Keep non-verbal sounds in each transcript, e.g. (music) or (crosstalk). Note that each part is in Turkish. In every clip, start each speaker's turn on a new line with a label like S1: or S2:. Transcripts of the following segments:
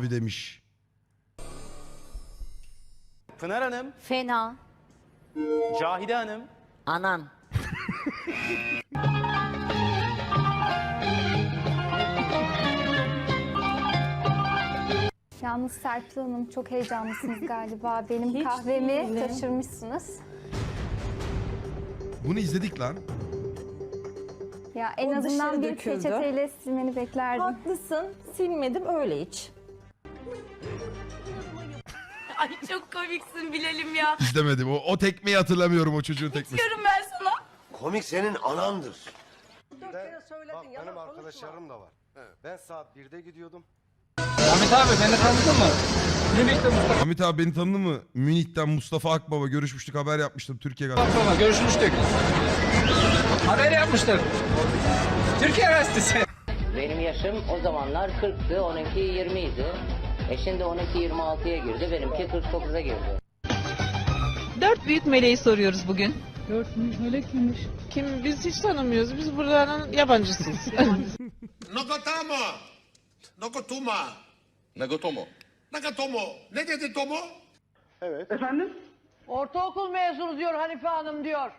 S1: abi demiş.
S2: Pınar Hanım,
S3: Fena.
S2: Cahide Hanım,
S3: Anan. (laughs)
S4: Yalnız Serpil Hanım çok heyecanlısınız galiba. Benim kahvemi taşırmışsınız.
S1: Bunu izledik lan.
S4: Ya en
S5: O
S4: azından
S5: dışarı
S4: bir
S5: döküldü.
S4: peçeteyle silmeni beklerdim.
S5: Haklısın. Silmedim öyle iç. (laughs)
S6: Ay çok komiksin bilelim ya.
S1: İzlemedim. O, o tekmeyi hatırlamıyorum o çocuğun tekmesi.
S6: Diyorum ben sana.
S7: Komik senin anandır.
S8: Bak benim arkadaşlarım da var. Ben saat 1'de gidiyordum.
S1: Hamit abi beni tanıdı mı? Münih'ten Mustafa Akbaba görüşmüştük haber yapmıştım Türkiye galiba.
S9: görüşmüştük. Haber yapmıştık. Türkiye Gazetesi.
S10: Benim yaşım o zamanlar 40'tı, onunki 20 idi. E şimdi onunki 26'ya girdi, benimki 49'a girdi.
S6: Dört büyük meleği soruyoruz bugün.
S5: Kim biz hiç tanımıyoruz. Biz buranın yabancısıyız. (laughs)
S7: Nakatama. Nakatuma.
S9: Nagotomo.
S7: Nakatomo. Ne dedi Tomo?
S5: Ortaokul mezunu diyor Hanife Hanım diyor.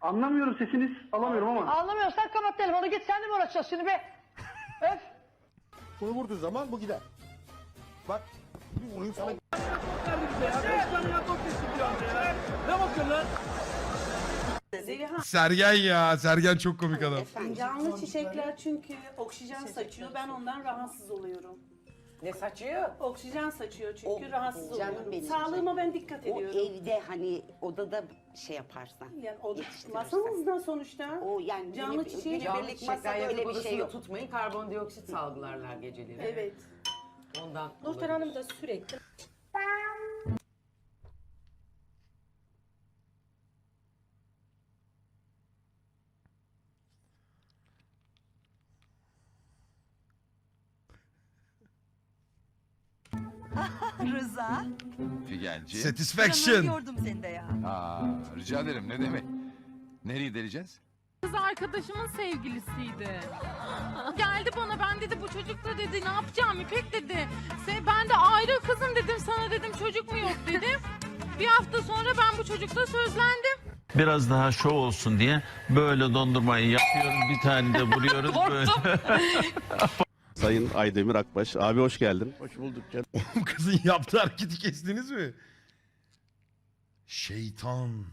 S8: Anlamıyorum sesiniz alamıyorum ama.
S5: Anlamıyorsan kapat telefonu git sen de mi uğraşacağız şimdi be? (laughs) Öf.
S7: Bunu vurduğu zaman bu gider. Bak. Bir vurayım sana.
S1: Sergen ya. Sergen çok komik adam.
S6: Canlı çiçekler çünkü oksijen saçıyor. Ben ondan rahatsız oluyorum.
S5: Ne saçıyor?
S6: Oksijen saçıyor çünkü rahatsız
S11: canım
S6: oluyorum.
S11: benim.
S6: Sağlığıma ben dikkat
S11: O
S6: ediyorum.
S11: evde hani odada şey yaparsan.
S6: Yani o
S11: yetiştirirsen.
S6: masanızda sonuçta.
S11: O yani
S6: Canlı
S11: günübirlik-
S6: çiçeği-
S11: günübirlik masada öyle bir şey yok.
S5: tutmayın karbondioksit salgılarlar geceleri.
S6: Evet.
S5: Ondan
S6: Nurten Hanım da sürekli (laughs)
S11: Rıza.
S9: Figenci.
S1: Satisfaction.
S11: Gördüm seni de ya.
S9: Aa, rica ederim ne demek. Nereye deleceğiz?
S6: Kız arkadaşımın sevgilisiydi. Geldi bana ben dedi bu çocuk da dedi ne yapacağım İpek dedi. Se ben de ayrı kızım dedim sana dedim çocuk mu yok dedim. Bir hafta sonra ben bu çocukla sözlendim.
S12: Biraz daha şov olsun diye böyle dondurmayı yapıyoruz. Bir tane de vuruyoruz (laughs) böyle. (laughs)
S8: Sayın Aydemir Akbaş. Abi hoş geldin. Hoş bulduk canım.
S1: Oğlum kızın yaptığı hareketi kestiniz mi? Şeytan.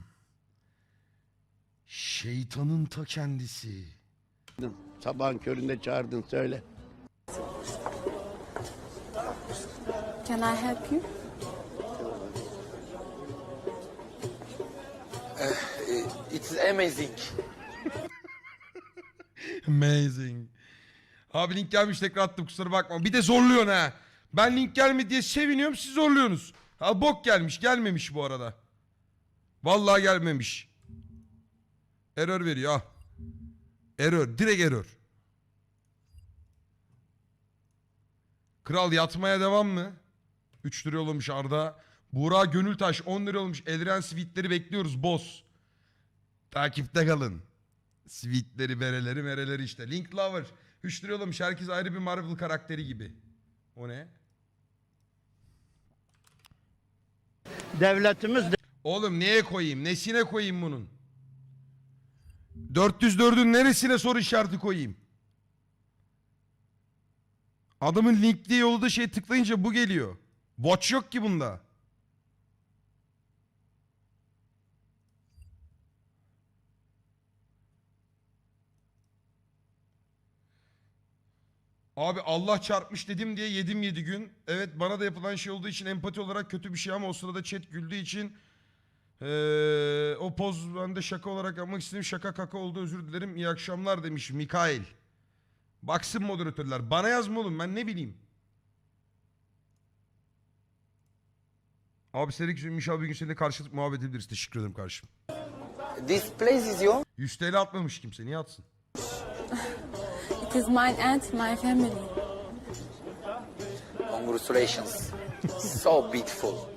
S1: Şeytanın ta kendisi.
S8: Sabahın köründe çağırdın söyle.
S4: Can I help you?
S7: It's amazing. (laughs)
S1: Amazing. Abi link gelmiş tekrar attım kusura bakma. Bir de zorluyorsun ha. Ben link gelmedi diye seviniyorum siz zorluyorsunuz. Ha bok gelmiş gelmemiş bu arada. Vallahi gelmemiş. Error veriyor al. Error direkt error. Kral yatmaya devam mı? 3 lira yollamış Arda. Buğra Gönültaş 10 lira olmuş. Elren Sweet'leri bekliyoruz boss. Takipte kalın. Sweetleri, bereleri, mereleri işte. Link Lover. 3 lira yollamış. Herkes ayrı bir Marvel karakteri gibi. O ne?
S8: Devletimiz
S1: Oğlum neye koyayım? Nesine koyayım bunun? 404'ün neresine soru işareti koyayım? Adamın linkli yolda şey tıklayınca bu geliyor. Watch yok ki bunda. Abi Allah çarpmış dedim diye yedim yedi gün. Evet bana da yapılan şey olduğu için empati olarak kötü bir şey ama o sırada chat güldüğü için ee, o poz ben de şaka olarak yapmak istedim. Şaka kaka oldu özür dilerim. İyi akşamlar demiş Mikail. Baksın moderatörler. Bana yazma oğlum ben ne bileyim. Abi Serik inşallah bir gün seninle karşılık muhabbet edebiliriz. Teşekkür ederim kardeşim.
S7: This place is your
S1: 100 TL atmamış kimse. Niye atsın?
S4: It is mine and my family.
S7: congratulations. so beautiful.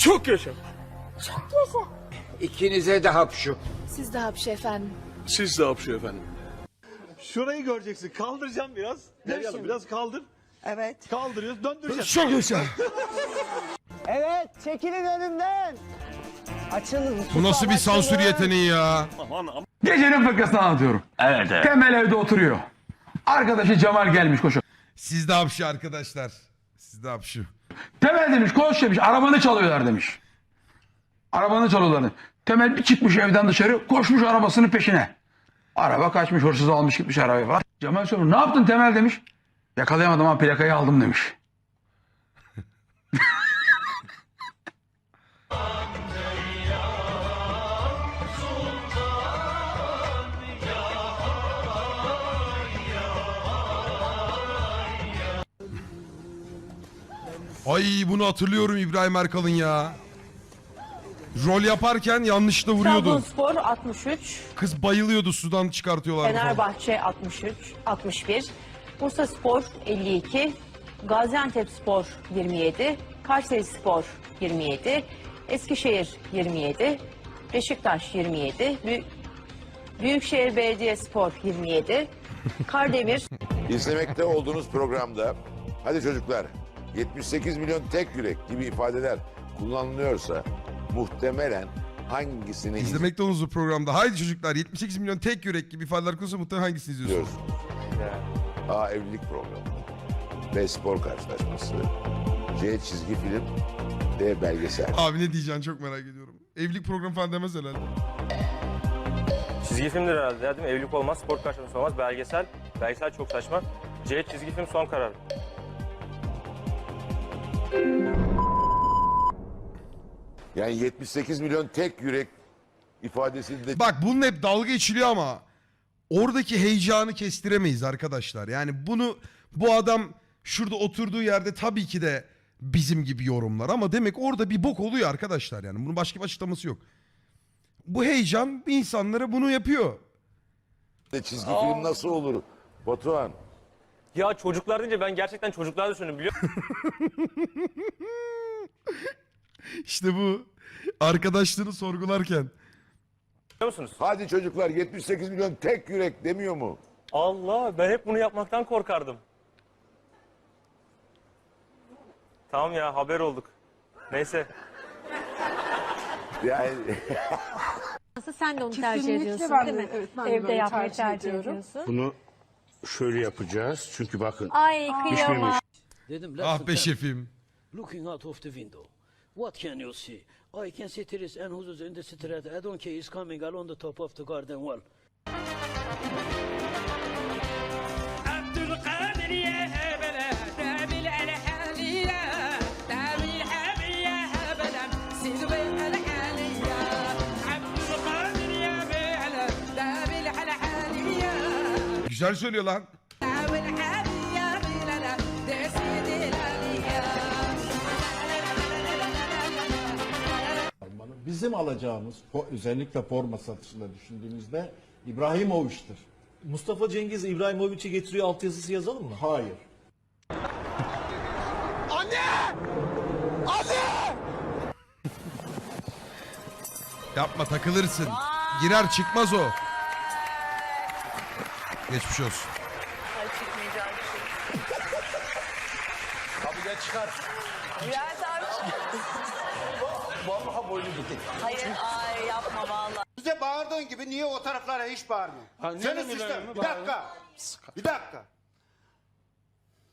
S13: Çok yaşa. İkinize de hapşu.
S14: Siz de hapşı efendim.
S15: Siz de hapşu efendim. Şurayı göreceksin. Kaldıracağım biraz. Derya biraz kaldır.
S11: Evet.
S15: Kaldırıyoruz. Döndüreceğiz.
S1: Çok yaşa. (laughs)
S2: Evet çekilin önümden. Açılın.
S1: Bu nasıl bir sansür yeteneği ya?
S15: Aman aman.
S16: Gecenin fıkrasını anlatıyorum. Evet, evet. Temel evde oturuyor. Arkadaşı Cemal gelmiş koşuyor.
S1: Siz de hapşu arkadaşlar. Siz de hapşu.
S16: Temel demiş koş demiş arabanı çalıyorlar demiş. Arabanı çalıyorlar. demiş. Temel bir çıkmış evden dışarı koşmuş arabasının peşine. Araba kaçmış hırsız almış gitmiş arabayı falan. Cemal soruyor ne yaptın Temel demiş. Yakalayamadım ama plakayı aldım demiş. (laughs)
S1: Ay bunu hatırlıyorum İbrahim Erkal'ın ya. Rol yaparken yanlışla vuruyordu.
S2: Trabzonspor 63,
S1: Kız bayılıyordu sudan çıkartıyorlardı falan.
S2: Fenerbahçe 63, 61, Bursa Spor 52, Gaziantep Spor 27, Kayseri Spor 27, Eskişehir 27, Beşiktaş 27, Büyük, Büyükşehir Belediye Spor 27, Kardemir.
S15: İzlemekte olduğunuz programda hadi çocuklar 78 milyon tek yürek gibi ifadeler kullanılıyorsa muhtemelen hangisini
S1: İzlemekte olduğunuz bu programda. Haydi çocuklar 78 milyon tek yürek gibi ifadeler konusunda muhtemelen hangisini izliyorsunuz?
S15: izliyoruz? A. Evlilik programı B. Spor karşılaşması C. Çizgi film D. Belgesel
S1: Abi ne diyeceksin çok merak ediyorum. Evlilik programı falan demez herhalde.
S17: Çizgi filmdir herhalde ya değil mi? Evlilik olmaz, spor karşılaması olmaz, belgesel. Belgesel çok saçma. C çizgi film son karar.
S15: Yani 78 milyon tek yürek ifadesinde
S1: Bak bunun hep dalga geçiliyor ama oradaki heyecanı kestiremeyiz arkadaşlar. Yani bunu bu adam şurada oturduğu yerde tabii ki de bizim gibi yorumlar ama demek orada bir bok oluyor arkadaşlar yani. Bunun başka bir açıklaması yok. Bu heyecan insanlara bunu yapıyor.
S15: çizgi film nasıl olur? Batuhan
S17: Ya çocuklar deyince ben gerçekten çocuklar düşündüm biliyor (laughs)
S1: İşte bu arkadaşlığını sorgularken.
S17: musunuz?
S15: hadi çocuklar 78 milyon tek yürek demiyor mu?
S17: Allah ben hep bunu yapmaktan korkardım. Tamam ya haber olduk. Neyse. (laughs)
S15: Yani
S14: Sen de onu tercih ediyorsun değil mi? Evde yapmayı tercih ediyorsun.
S13: Bunu şöyle yapacağız çünkü bakın
S14: Ay kıyamam.
S18: Dedim
S1: Ah be şefim.
S18: looking out of the window. What can you see? I can see trees and houses in the street. I don't care. He's coming along the top of the garden wall.
S1: Güzel söylüyor lan.
S15: Bizim alacağımız özellikle forma satışında düşündüğümüzde İbrahimovic'tir.
S18: Mustafa Cengiz İbrahimovic'i getiriyor altyazısı yazalım mı?
S15: Hayır.
S1: Yapma takılırsın. Girer çıkmaz o. Geçmiş olsun.
S13: Bize bağırdığın gibi niye o taraflara hiç bağırmıyor? Senin sistem. Bir dakika. Bir dakika.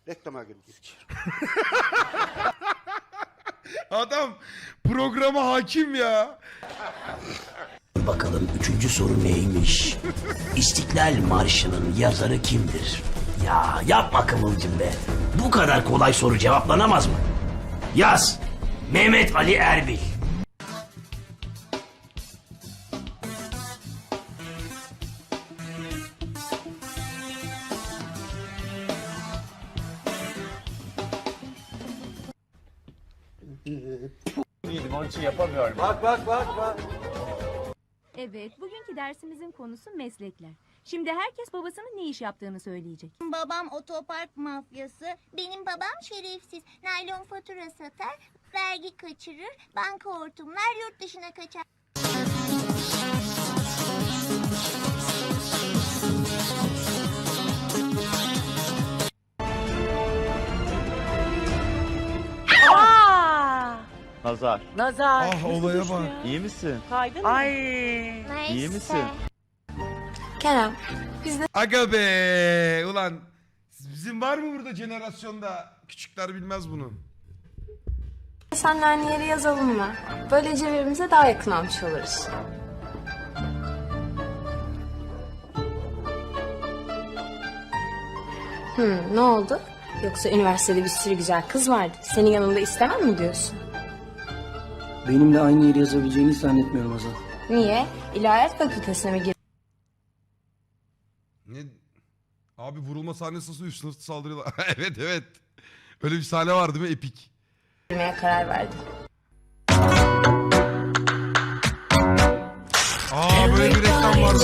S13: Reklama girdik.
S1: Adam programa hakim ya. (laughs)
S18: Bakalım üçüncü soru neymiş? İstiklal Marşı'nın yazarı kimdir? Ya yapma Kıvılcım be. Bu kadar kolay soru cevaplanamaz mı? Yaz. Mehmet Ali Erbil. Onun için yapamıyorum. Bak bak bak bak.
S19: Evet, bugünkü dersimizin konusu meslekler. Şimdi herkes babasının ne iş yaptığını söyleyecek.
S14: Babam otopark mafyası. Benim babam şerefsiz. Naylon fatura satar, vergi kaçırır, banka hortumlar, yurt dışına kaçar.
S7: Nazar.
S2: Nazar.
S1: Ah olaya bak.
S7: İyi misin?
S2: Kaydın Ay.
S7: İyi misin?
S14: Kerem,
S1: Aga be ulan bizim var mı burada jenerasyonda küçükler bilmez bunu.
S14: senle aynı yere yazalım mı? Böylece birbirimize daha yakın olmuş oluruz. Hmm, ne oldu? Yoksa üniversitede bir sürü güzel kız vardı. Senin yanında istemem mi diyorsun?
S5: Benimle aynı yeri yazabileceğini zannetmiyorum Azal.
S14: Niye? İlahiyat fakültesine mi
S1: Ne? Abi vurulma sahnesi nasıl üstüne saldırıyorlar. (laughs) evet evet. Öyle bir sahne var değil mi? Epik.
S14: girmeye karar verdin?
S1: Aa böyle bir reklam vardı.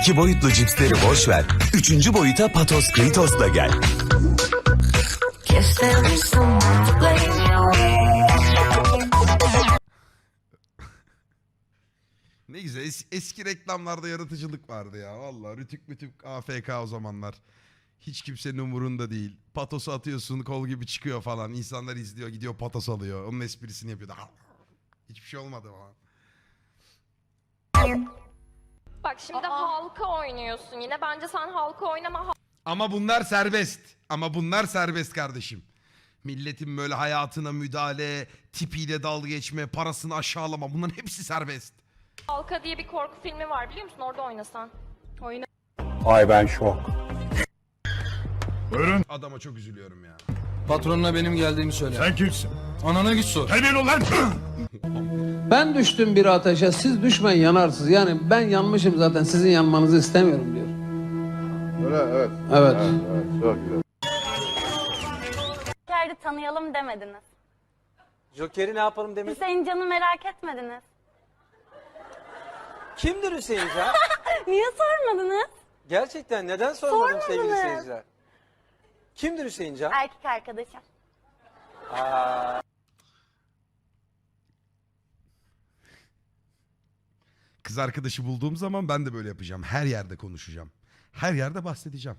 S20: İki boyutlu cipsleri boş ver. Üçüncü boyuta Patos Kritos'la gel.
S1: Ne güzel. Es- eski reklamlarda yaratıcılık vardı ya. Vallahi rütük mütük AFK o zamanlar. Hiç kimsenin umurunda değil. Patosu atıyorsun kol gibi çıkıyor falan. İnsanlar izliyor gidiyor patos alıyor. Onun esprisini yapıyor. Hiçbir şey olmadı falan.
S14: Bak şimdi halka oynuyorsun yine. Bence sen halka oynama.
S1: Ama bunlar serbest. Ama bunlar serbest kardeşim. Milletin böyle hayatına müdahale, tipiyle dalga geçme, parasını aşağılama bunların hepsi serbest.
S14: Halka diye bir korku filmi var biliyor musun? Orada oynasan. Oyna.
S13: Ay ben şok.
S1: Adama çok üzülüyorum ya.
S12: Patronuna benim geldiğimi söyle.
S13: Sen kimsin?
S12: Anana git sor.
S13: Senin ulan.
S21: Ben düştüm bir ateşe siz düşmeyin yanarsınız. Yani ben yanmışım zaten sizin yanmanızı istemiyorum diyor.
S11: evet.
S21: Evet.
S11: Çok güzel.
S14: Joker'i tanıyalım demediniz.
S5: Joker'i ne yapalım demek?
S14: Hüseyin Can'ı merak etmediniz.
S5: Kimdir Hüseyin Can? (laughs)
S14: Niye sormadınız?
S5: Gerçekten neden
S14: sormadım sevgili Sormadınız. seyirciler?
S5: Kimdir Hüseyin Can?
S14: Erkek arkadaşım.
S1: Kız arkadaşı bulduğum zaman ben de böyle yapacağım. Her yerde konuşacağım. Her yerde bahsedeceğim.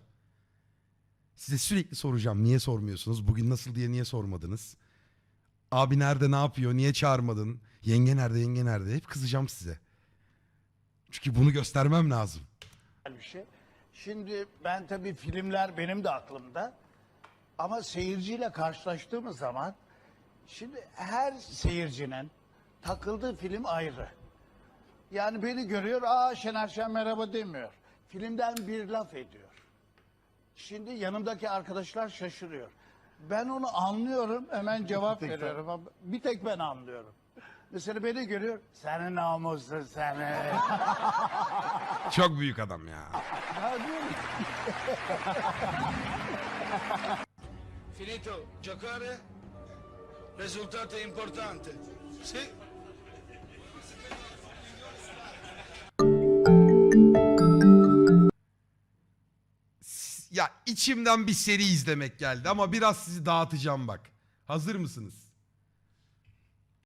S1: Size sürekli soracağım. Niye sormuyorsunuz? Bugün nasıl diye niye sormadınız? Abi nerede ne yapıyor? Niye çağırmadın? Yenge nerede? Yenge nerede? Hep kızacağım size. Çünkü bunu göstermem lazım.
S13: bir şey. Şimdi ben tabii filmler benim de aklımda. Ama seyirciyle karşılaştığımız zaman şimdi her seyircinin takıldığı film ayrı. Yani beni görüyor, aa Şener Şen merhaba demiyor. Filmden bir laf ediyor. Şimdi yanımdaki arkadaşlar şaşırıyor. Ben onu anlıyorum, hemen cevap veriyorum. ama Bir tek ben anlıyorum. Mesela beni görüyor, senin namusun seni. (laughs)
S1: Çok büyük adam ya.
S13: Finito giocare, risultato importante. Sì.
S1: İçimden bir seri izlemek geldi ama biraz sizi dağıtacağım bak. Hazır mısınız?